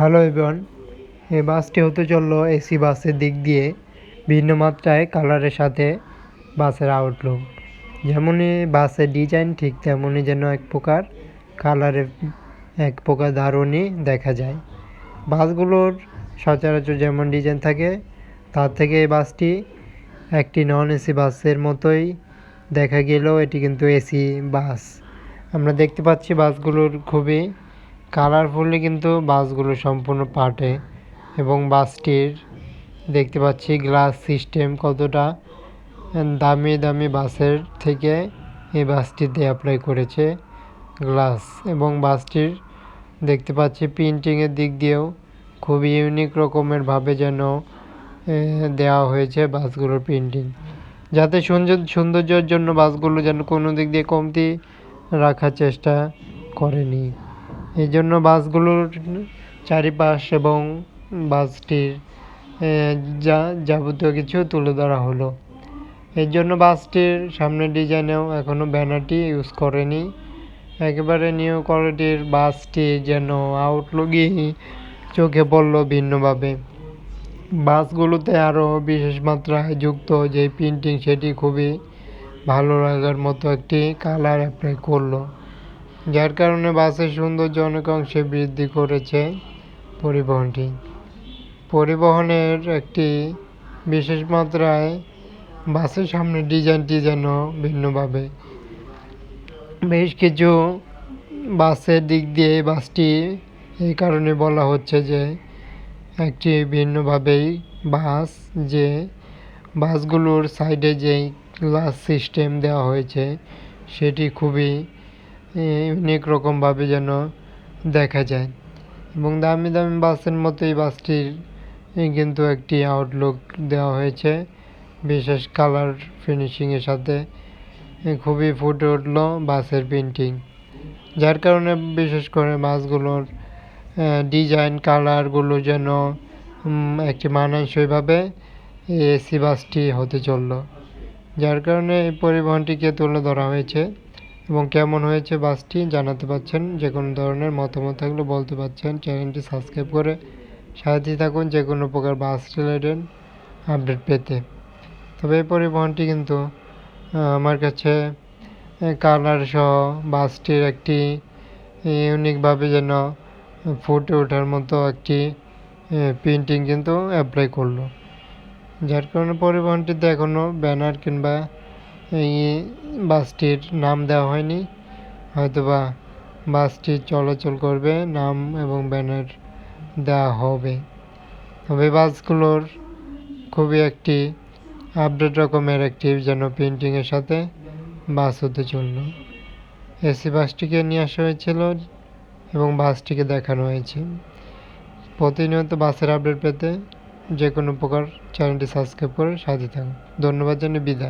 Hello everyone এই বাসটি হতে চলল এসি বাসের দিক দিয়ে ভিন্ন মাত্রায় কালারের সাথে বাসের আউটলুক যেমনই বাসের ডিজাইন ঠিক তেমনই যেন এক প্রকার কালারের এক প্রকার দারুণই দেখা যায়। বাসগুলোর সচরাচর যেমন ডিজাইন থাকে, তার থেকে এই বাসটি একটি নন এসি বাসের মতোই দেখা গেলেও এটি কিন্তু এসি বাস। আমরা দেখতে পাচ্ছি বাসগুলোর খুবই কালারফুলি কিন্তু বাসগুলো সম্পূর্ণ পাটে এবং বাসটির দেখতে পাচ্ছি গ্লাস সিস্টেম কতটা দামি দামি বাসের থেকে এই বাসটিতে অ্যাপ্লাই করেছে গ্লাস এবং বাসটির দেখতে পাচ্ছি প্রিন্টিংয়ের দিক দিয়েও খুবই ইউনিক রকমের ভাবে যেন দেওয়া হয়েছে বাসগুলোর প্রিন্টিং যাতে সৌন্দর্য, সৌন্দর্যের জন্য বাসগুলো যেন কোনো দিক দিয়ে কমতি রাখার চেষ্টা করেনি। এই জন্য বাসগুলোর চারিপাশ এবং বাসটির যা, যাবতীয় কিছু তুলে ধরা হলো। এর জন্য বাসটির সামনের ডিজাইনেও এখনও ব্যানারটি ইউজ করেনি। একেবারে নিউ কোয়ালিটির বাসটি যেন আউটলুকই চোখে পড়ল ভিন্নভাবে। বাসগুলোতে আরও বিশেষ মাত্রায় যুক্ত যে প্রিন্টিং, সেটি খুবই ভালো লাগার মতো একটি কালার অ্যাপ্লাই করল। যার কারণে বাসের সৌন্দর্য অনেক অংশে বৃদ্ধি করেছে পরিবহনটি। পরিবহনের একটি বিশেষ মাত্রায় বাসের সামনে ডিজাইনটি যেন ভিন্নভাবে। বেশ কিছু বাসের দিক দিয়ে বাসটি এই কারণে বলা হচ্ছে যে একটি ভিন্নভাবেই বাস, যে বাসগুলোর সাইডে যেই গ্লাস সিস্টেম দেওয়া হয়েছে, সেটি খুবই ইউনিক রকমভাবে যেন দেখা যায়। এবং দামি দামি বাসের মতো এই বাসটির কিন্তু একটি আউটলুক দেওয়া হয়েছে। বিশেষ কালার ফিনিশিংয়ের সাথে খুবই ফুটে উঠল বাসের প্রিন্টিং যার কারণে বিশেষ করে বাসগুলোর ডিজাইন কালারগুলো যেন একটি মানানসইভাবে এসি বাসটি হতে চলল। যার কারণে এই পরিবহনটিকে তুলে ধরা হয়েছে। এবং কেমন হয়েছে বাসটি জানাতে পারছেন, যে কোনো ধরনের মতামত থাকলে বলতে পারছেন। চ্যানেলটি সাবস্ক্রাইব করে সাথে থাকুন যে কোনো প্রকার বাস রিলেটেড আপডেট পেতে। তবে এই পরিবহনটি কিন্তু আমার কাছে কালার সহ বাসটির একটি ইউনিকভাবে যেন ফুটে ওঠার মতো একটি প্রিন্টিং কিন্তু অ্যাপ্লাই করল। যার কারণে পরিবহনটিতে এখনও ব্যানার কিংবা এই বাসটির নাম দেওয়া হয়নি। হয়তোবা বাসটি চলাচল করবে, নাম এবং ব্যানার দেওয়া হবে। তবে বাসগুলোর খুবই একটি আপডেট রকমের একটি যেন প্রিন্টিংয়ের সাথে বাস হতে চলল। এসি বাসটিকে নিয়ে আসা হয়েছিল এবং বাসটিকে দেখানো হয়েছে। প্রতিনিয়ত বাসের আপডেট পেতে যে কোনো প্রকার চ্যানেলটি সাবস্ক্রাইব করে সাথে থাকুন। ধন্যবাদ জানিয়ে বিদায়।